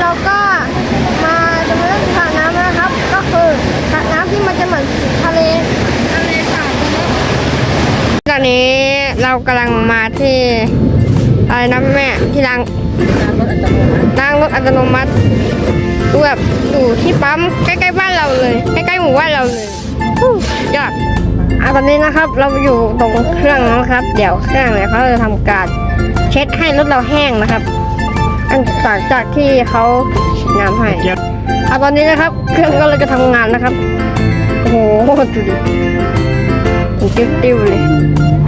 เราก็มาจะมาเล่นสระน้ำนะครับ ก็คือสระน้ำที่มันจะเหมือนทะเลทะเลสาบตอนนี้เรากำลังมาที่อะไรนะแม่ที่ล้างล้างรถอัตโนมัติดูแบบอยู่ที่ปั๊มใกล้ๆบ้านเราเลย ใกล้ๆหมู่บ้านเราเลยหูยอดอะตอนนี้นะครับเราอยู่ตรงเครื่องนะครับ เดี๋ยวเครื่องเนี่ยเขาจะทำการเช็ดให้รถเราแห้งนะครับ อันจากจากที่เขาฉีดน้ำให้อะตอนนี้นะครับ เครื่องก็เลยจะทำงานนะครับ โอ้โหดูดิมันติ้วติ้วๆเลย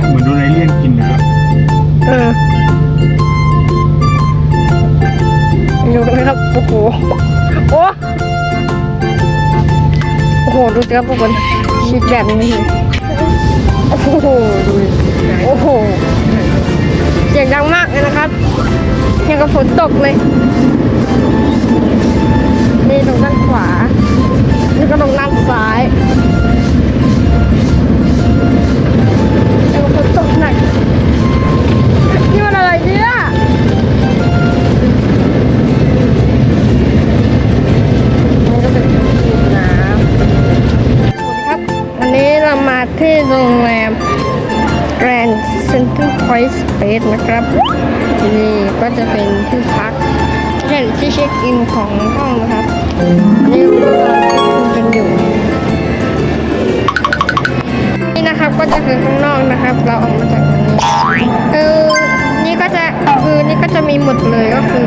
เหมือนโดนไอเลี่ยนกินเลยอะเออดูนะครับ โอ้โห โอ้โอ้โห ดูสิครับทุกคนฉีดแบบนี้ โอ้โห ดูดิโอ้โห เสียงดังมากเลยนะครับยัง กับฝนตกเลยนี่ตรงด้านขวา นี่ก็ตรงด้านซ้ายกับฝนตกหนักนี่มันอะไรเนี่ยนี่ก็เป็นฉีดน้ำสวัสดีครับวันนี้เรามาที่โรงแรม Central Point Space นะครับนี่ก็จะเป็นที่พักแค่ที่เช็คอินของห้องนะครับนี่เราคุยกันอยู่นี่นะครับก็จะคือข้างนอกนะครับ เราออกมาจากตรงนี้เออนี่ก็จะคือนี่ก็จะมีหมดเลยก็คือ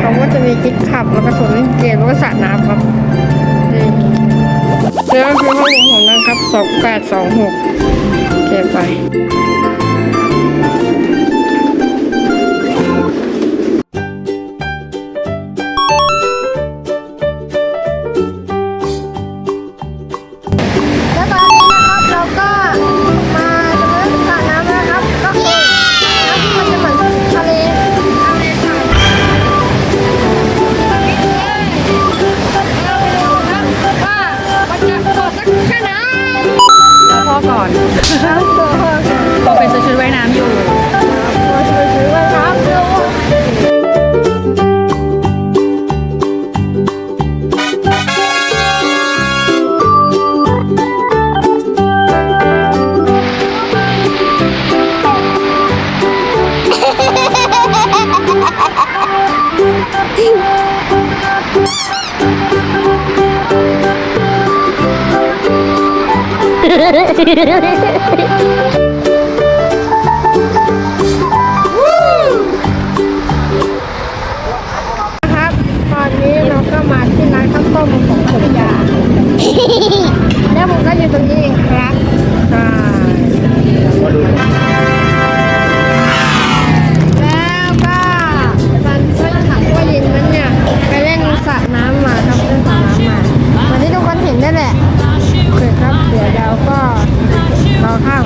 เขาก็จะมีกิ๊กขับแล้วก็สวนเล่นเกมแล้วก็สระน้ำครับนี่ก็คือห้องของนะครับสองแปดสองหกโอเคไป ก่อน นะครับ ตอนนี้เราก็มาที่ร้านข้าวต้มของคุณยา แล้วผมก็อยู่ตรงนี้เอง อข้าว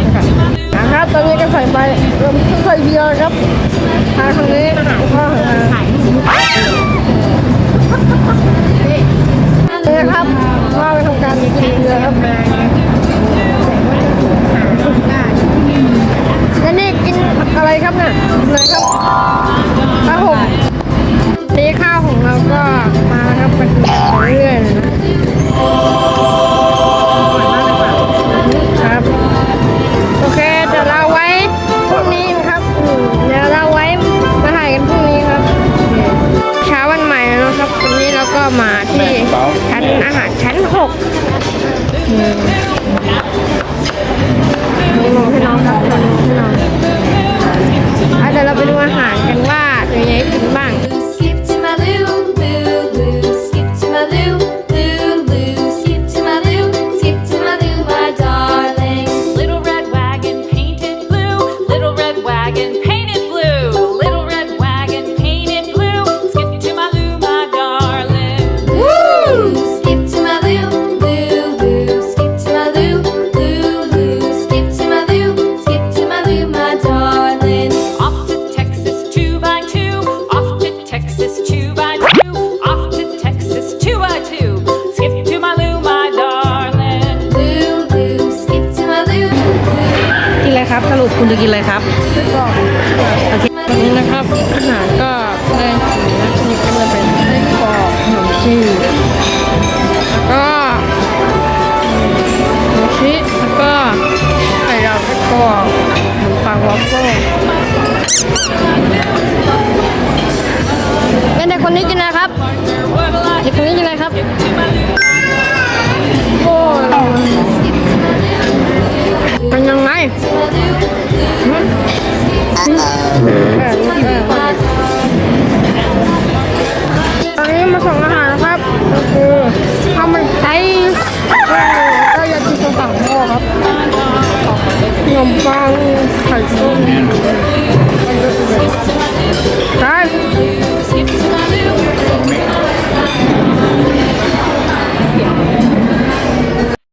นะครับ ตอนนี้ก็ใส่ไปเริ่มใส่เบียร์ครับ อาหารชั้นหกอืมนี่มองให้น้องครับมองให้น้องอะเดี๋ยวเราไปดูอาหารกัน คุณจะกินอะไรครับโอเคตอนนี้นะครับอาหารก็ได้ถึงนี่ก็เลยเป็นไส้กรอกขนมจีนก็หมชิแล้วก็ไข่ดาวไส้กรอกขนมปังวอฟเฟิเป็นแต่คนนี้กินอะไรครับเด็กคนนี้กินอะไรครับ ขน